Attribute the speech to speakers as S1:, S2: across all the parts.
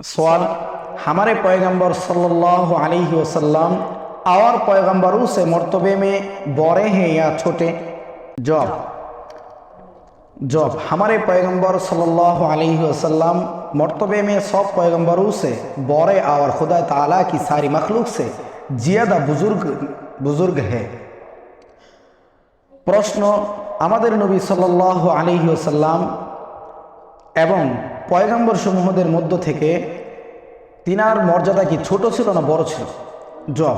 S1: सवाल हमारे पैगंबर सल्लल्लाहु अलैहि वसल्लम और पैगंबरों से मर्तबे में बड़े हैं या छोटे जवाब जब हमारे पैगंबर सल्लल्लाहु अलैहि वसल्लम मर्तबे में सब पैगंबरों से बड़े और खुदा ताला की सारी मखलूक से ज़्यादा बुजुर्ग बुजुर्ग है প্রশ্ন আমাদের নবী সাল্লাল্লাহু আলাইহি ওসাল্লাম এবং পয়গাম্বর সমূহদের মধ্য থেকে তিনার মর্যাদা কি ছোট ছিল না বড় ছিল? জব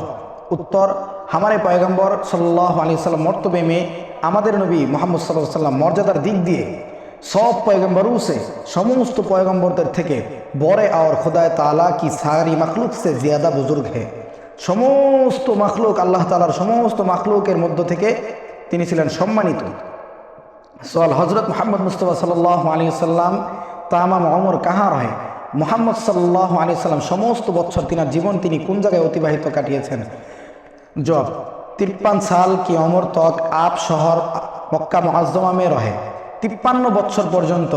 S1: উত্তর, হামারে পয়গম্বর সাল্লাহ আলি সাল্লাম মর্তবে আমাদের নবী মোহাম্মদ সাল্লাহ সাল্লাম মর্যাদার দিক দিয়ে সব পয়গম্বরও সে সমস্ত পয়গম্বরদের থেকে বরে আর খোদায় তালা কি সারি মখলুক সে জিয়াদা বুজুর্গ হে? সমস্ত মখলুক, আল্লাহ তালার সমস্ত মখলুকের মধ্য থেকে তিনি ছিলেন সম্মানিত। সোয়াল হজরত মোহাম্মদ মুস্তফা সাল্লাহ আলী সাল্লাম তামাম অমর কাহা রহে মোহাম্মদ সাল্লাহ আলী সাল্লাম সমস্ত বছর তিনার জীবন তিনি কোন জায়গায় অতিবাহিত কাটিয়েছেন? জব তিপ্পান সাল কি অমর তক আপ শহর মক্কা মহাজমা মে রহে? তিপ্পান্ন বছর পর্যন্ত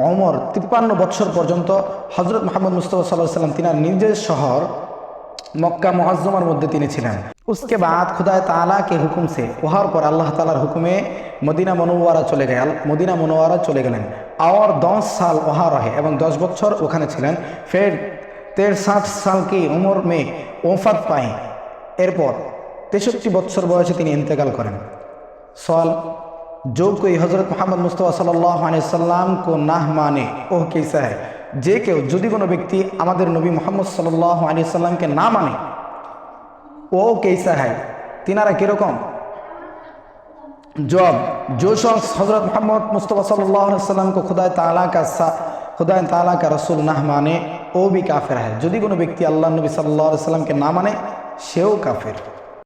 S1: অমর তিপ্পান্ন বছর পর্যন্ত হজরত মোহাম্মদ মুস্তফা সাল্লাহ সাল্লাম তিনার নিজের শহর মক্কা মহাজ্জমার মধ্যে তিনি ছিলেন। উসকে বাদ খুদায় তালাকে হুকুম সে। ওহার পর আল্লাহ তালার হুকুমে মদিনা মনোয়ারা চলে গেল মদিনা মনোয়ারা চলে গেলেন। আওয়ার দশ সাল ওহা রহে এবং দশ বছর ওখানে ছিলেন। ফের তের ষাট সাল কি উমর মে ওফাত পায়। এরপর তেষট্টি বছর বয়সে তিনি ইন্তেকাল করেন। সল जो হজরত মোহাম্মদ মুস্তফা সাল্লাহ सल्लल्लाहु কো নাহ মানে? ওহ माने ओह যে কেউ যদি কোনো ব্যক্তি আমাদের নবী মোহাম্মদ সাল্লাহ আলী সাল্লামকে না মানে ও কেসা হ্যায় তিনারা কীরকম जवाब जो शख्स हज़रत मोहम्मद मुस्तफ़ा सल्लल्लाहु अलैहि वसल्लम को खुदा ताला का सा- खुदा ताला का रसूल না মানে ও বি কাফের হয় যদি কোনো ব্যক্তি আল্লাহ নবী সাল্লাহ সাল্লামকে না মানে সেও কাফের